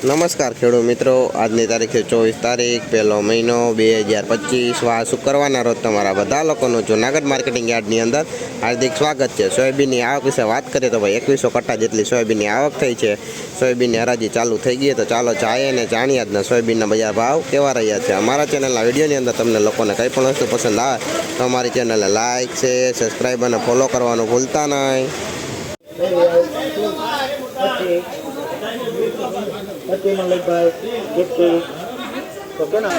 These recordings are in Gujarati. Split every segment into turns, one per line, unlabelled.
નમસ્કાર ખેડૂત મિત્રો. આજની તારીખે ચોવીસ તારીખ, પહેલો મહિનો બે હજાર પચીસ. વા શુક્રવારના રોજ તમારા બધા લોકોનું જૂનાગઢ માર્કેટિંગ યાર્ડની અંદર હાર્દિક સ્વાગત છે. સોયાબીનની આવક વિશે વાત કરીએ તો ભાઈ એકવીસો કટ્ટા જેટલી સોયાબીનની આવક થઈ છે. સોયાબીનની હરાજી ચાલુ થઈ ગઈ તો ચાલો ચાએ અને જાણીએ આજના સોયાબીનના બજાર ભાવ કેવા રહ્યા છે. અમારા ચેનલના વિડીયોની અંદર તમને લોકોને કંઈ પણ વસ્તુ પસંદ આવે તો અમારી ચેનલને લાઇક છે સબસ્ક્રાઈબ અને ફોલો કરવાનું ભૂલતા નહીં.
પચીસમાં લઈ ભાઈ ફિફ્ટી તો કેના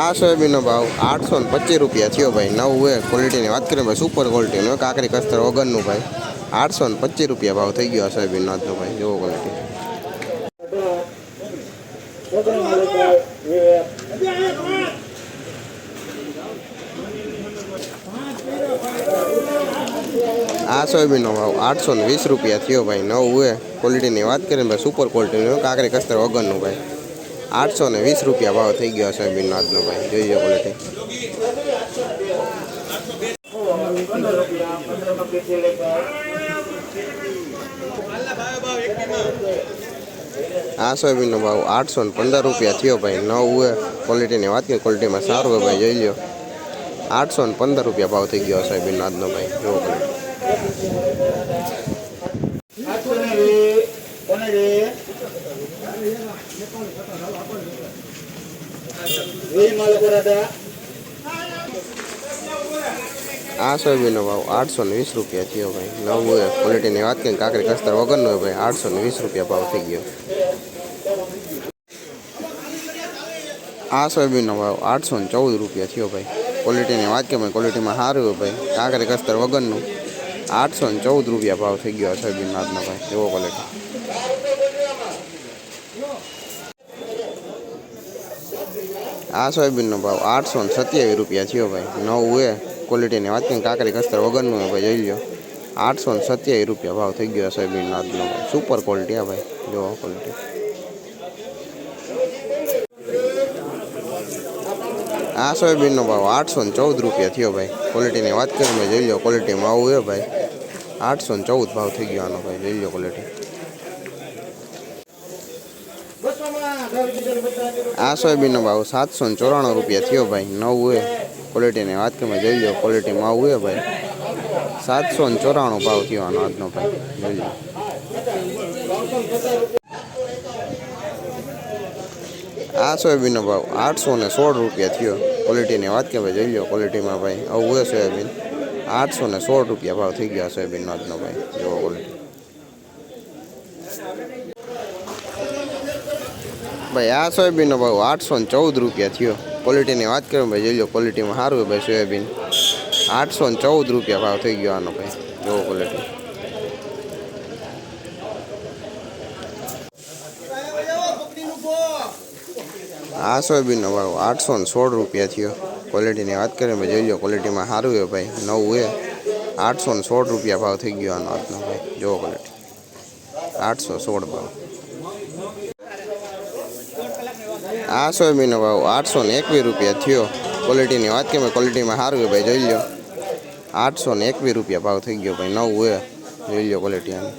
આ સોયાબીનનો ભાવ આઠસો ને પચીસ રૂપિયા થયો ભાઈ. નવું એ ક્વોલિટીની વાત કરીએ ભાઈ સુપર ક્વોલિટીનું કાકરી કસ્તર વગરનું ભાઈ. આઠસો ને પચીસ રૂપિયા ભાવ થઈ ગયો આ સોયાબીનનો આજનો ભાઈ. જેવો ક્વોલિટી
ઓગણીસમાં લઈ ભાઈ
આ સોયાબીનનો ભાવ આઠસો ને વીસ રૂપિયા થયો ભાઈ, નવું એ ક્વોલિટીની વાત કરીને ભાઈ સુપર ક્વોલિટીનું કાંકરી કસ્તર વગરનું ભાઈ. આઠસો ને વીસ રૂપિયા ભાવ થઈ ગયો સોયાબીનનો આજનો ભાઈ. ક્વોલિટી
ફિફ્ટી લઈ ભાઈ
આ સોયાબીનનો ભાવ આઠસો ને પંદર રૂપિયા થયો ભાઈ, નવું એ ક્વોલિટીની વાત કરીએ ક્વોલિટીમાં સારું હોય ભાઈ, જોઈ લો. આઠસો ને પંદર રૂપિયા ભાવ થઈ ગયો સોયાબીનનો આજનો ભાઈ. જોવો આ સોયાબીનનો ભાવ આઠસો ને વીસ રૂપિયા થયો ભાઈ. નવું ક્વોલિટીની વાત કરીને કાંકરી કસ્તર વગરનો ભાઈ, આઠસો ને વીસ રૂપિયા ભાવ થઈ ગયો. આ સોયાબીનનો ભાવ આઠસો ને ચૌદ રૂપિયા થયો ભાઈ. ક્વોલિટીની વાત કે ભાઈ ક્વોલિટીમાં સારું ભાઈ. કાંકરી કસ્તર વગરનું. આઠસો ને ચૌદ રૂપિયા ભાવ થઈ ગયો સોયાબીન આજનો ભાઈ. એવો ક્વોલિટી આ સોયાબીનનો ભાવ. આઠસો ને સત્યાવીસ રૂપિયા થયો ભાઈ. નવું એ ક્વોલિટીની વાત કરીને કાકરી કસ્તર વગરનું હોય ભાઈ, જોઈ લો આઠસો ને સત્યાવીસ રૂપિયા ભાવ થઈ ગયો સોયાબીનનો આજનો સુપર ક્વોલિટી આ ભાઈ. જો ક્વોલિટી આ સોયાબીનનો ભાવ આઠસો ને ચૌદ રૂપિયા થયો ભાઈ. ક્વોલિટીની વાત કરી, મેં જોઈ લો ક્વોલિટીમાં આવું છે ભાઈ. આઠસો ને ચૌદ ભાવ થઈ ગયો આનો ભાઈ, જોઈ લો ક્વોલિટી આ સોયાબીનનો ભાવ સાતસો ને ચોરાણું રૂપિયા થયો ભાઈ, નવું એ ક્વોલિટીની વાત કરીએ જોઈ લો ક્વોલિટીમાં આવું હોય ભાઈ. સાતસો ને ચોરાણું ભાવ થયો આનો આજનો ભાઈ, જોઈ લો. આ સોયાબીનનો ભાવ આઠસો ને સોળ રૂપિયા થયો. ક્વોલિટીની વાત કરીએ ભાઈ જોઈ લો ક્વોલિટીમાં ભાઈ આવું એ સોયાબીન. આઠસો ને સોળ રૂપિયા ભાવ થઈ ગયો આ સોયાબીનનો આજનો ભાઈ, જેવો ક્વોલિટી ભાઈ આ સોયાબીનનો ભાવ આઠસો ને ચૌદ રૂપિયા થયો. ક્વોલિટીની વાત કરીએ ભાઈ જોઈ લો ક્વોલિટીમાં સારું હોય ભાઈ સોયાબીન. આઠસો ને ચૌદ રૂપિયા ભાવ થઈ ગયો આનો ભાઈ, જોવો ક્વોલિટી આ સોયાબીનનો ભાવ આઠસો ને સોળ રૂપિયા થયો. ક્વોલિટીની વાત કરીએ જોઈ લો ક્વોલિટીમાં સારું હોય ભાઈ, નવું એ આઠસો ને સોળ રૂપિયા ભાવ થઈ ગયો આનો આજનો ભાઈ. જોવો ક્વોલિટી આઠસો સોળ ભાવ. આ સોયાબીનનો ભાવ આઠસો ને એકવીસ રૂપિયા થયો. ક્વોલિટીની વાત કરીએ ક્વોલિટીમાં સારું હોય ભાઈ, જોઈ લો. આઠસો ને એકવીસ રૂપિયા ભાવ થઈ ગયો ભાઈ, નવું એ જોઈ લો ક્વોલિટી આની